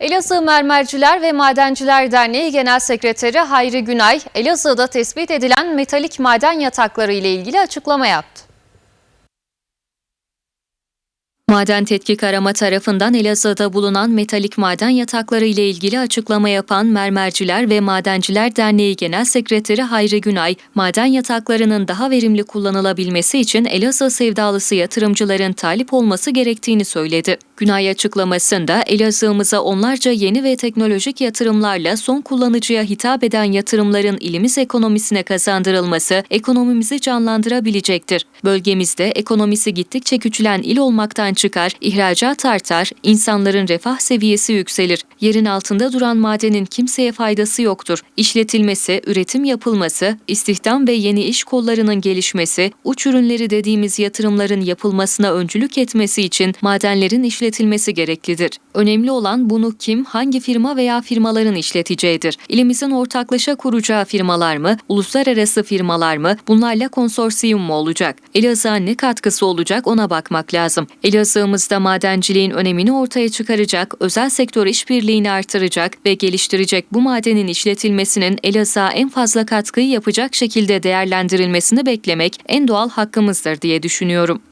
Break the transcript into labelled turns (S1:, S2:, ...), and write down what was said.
S1: Elazığ Mermerciler ve Madenciler Derneği Genel Sekreteri Hayri Günay, Elazığ'da tespit edilen metalik maden yatakları ile ilgili açıklama yaptı. Maden Tetkik Arama tarafından Elazığ'da bulunan metalik maden yatakları ile ilgili açıklama yapan Mermerciler ve Madenciler Derneği Genel Sekreteri Hayri Günay, maden yataklarının daha verimli kullanılabilmesi için Elazığ sevdalısı yatırımcıların talip olması gerektiğini söyledi. Günay açıklamasında Elazığ'ımıza onlarca yeni ve teknolojik yatırımlarla son kullanıcıya hitap eden yatırımların ilimiz ekonomisine kazandırılması ekonomimizi canlandırabilecektir. Bölgemizde ekonomisi gittikçe küçülen il olmaktan çıkar, ihracat artar, insanların refah seviyesi yükselir. Yerin altında duran madenin kimseye faydası yoktur. İşletilmesi, üretim yapılması, istihdam ve yeni iş kollarının gelişmesi, uç ürünleri dediğimiz yatırımların yapılmasına öncülük etmesi için madenlerin işletilmesi gereklidir. Önemli olan bunu kim, hangi firma veya firmaların işleteceğidir. İlimizin ortaklaşa kuracağı firmalar mı, uluslararası firmalar mı, bunlarla konsorsiyum mu olacak? Elazığ'a ne katkısı olacak ona bakmak lazım. Elazığ'ımızda madenciliğin önemini ortaya çıkaracak, özel sektör işbirliğini artıracak ve geliştirecek bu madenin işletilmesinin Elazığ'a en fazla katkıyı yapacak şekilde değerlendirilmesini beklemek en doğal hakkımızdır diye düşünüyorum.